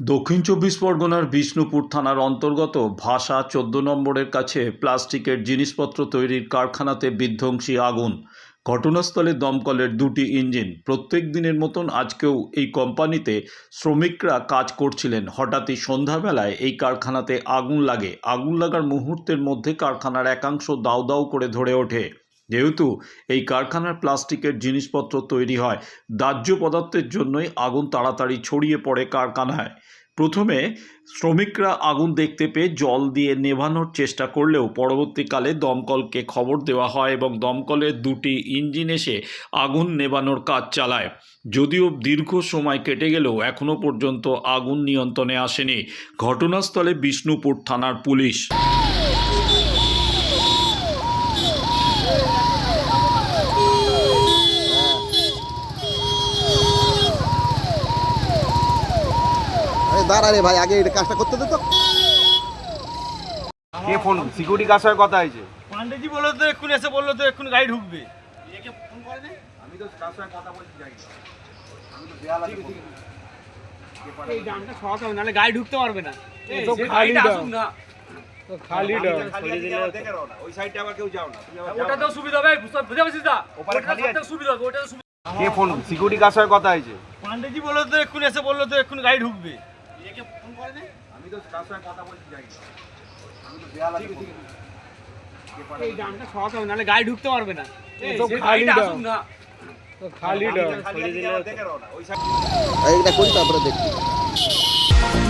দক্ষিণ চব্বিশ পরগনার বিষ্ণুপুর থানার অন্তর্গত ভাষা চোদ্দ নম্বরের কাছে প্লাস্টিকের জিনিসপত্র তৈরির কারখানাতে বিধ্বংসী আগুন। ঘটনাস্থলে দমকলের দুটি ইঞ্জিন। প্রত্যেক দিনের মতন আজকেও এই কোম্পানিতে শ্রমিকরা কাজ করছিলেন। হঠাৎই সন্ধ্যাবেলায় এই কারখানাতে আগুন লাগে। আগুন লাগার মুহূর্তের মধ্যে কারখানার একাংশ দাউ দাউ করে ধরে ওঠে। যেহেতু এই কারখানার প্লাস্টিকের জিনিসপত্র তৈরি হয়, দাহ্য পদার্থের জন্যই আগুন তাড়াতাড়ি ছড়িয়ে পড়ে কারখানায়। প্রথমে শ্রমিকরা আগুন দেখতে পেয়ে জল দিয়ে নেভানোর চেষ্টা করলেও পরবর্তীকালে দমকলকে খবর দেওয়া হয় এবং দমকলের দুটি ইঞ্জিন এসে আগুন নেভানোর কাজ চালায়। যদিও দীর্ঘ সময় কেটে গেলেও এখনও পর্যন্ত আগুন নিয়ন্ত্রণে আসেনি। ঘটনাস্থলে বিষ্ণুপুর থানার পুলিশ। দাঁড়া রে ভাই আগে এটা কাজটা করতে দে তো। কে ফোন? সিকিউরিটি কার সঙ্গে কথা হয়েছে? পান্ডেজি বলল তো এক্ষুনি এসে বলল তো এক্ষুনি গাড়ি ঢুকবে। আমি তো কার সঙ্গে কথা বলছি জানি আমি তো এই সরাতে হবে নাহলে গাড়ি ঢুকতে পারবে না। খালি। আসুক না। খালি ওই সাইডে আবার কেউ যাও না। ওটাতেও সুবিধা হবে বুঝতে পারছিস না? ওপারে খালি আছে। সুবিধা হবে ওটাতে সুবিধা কে ফোন? সিকিউরিটি কার সঙ্গে কথা হয়েছে? পান্ডেজি বলল তো এক্ষুনি এসে বলল তো এক্ষুনি গাড়ি ঢুকবে। আমি তো কার সঙ্গে কথা বলছি জানি আমি তো এই ডানটা সরাতে হবে নাহলে গাড়ি ঢুকতে পারবে না। সব সে খালি গাড়িটা ডান। আসুক না। খালি ডান খালি আছে, দেখে নাও না ওই সাইড। এইটা করি তারপরে দেখছি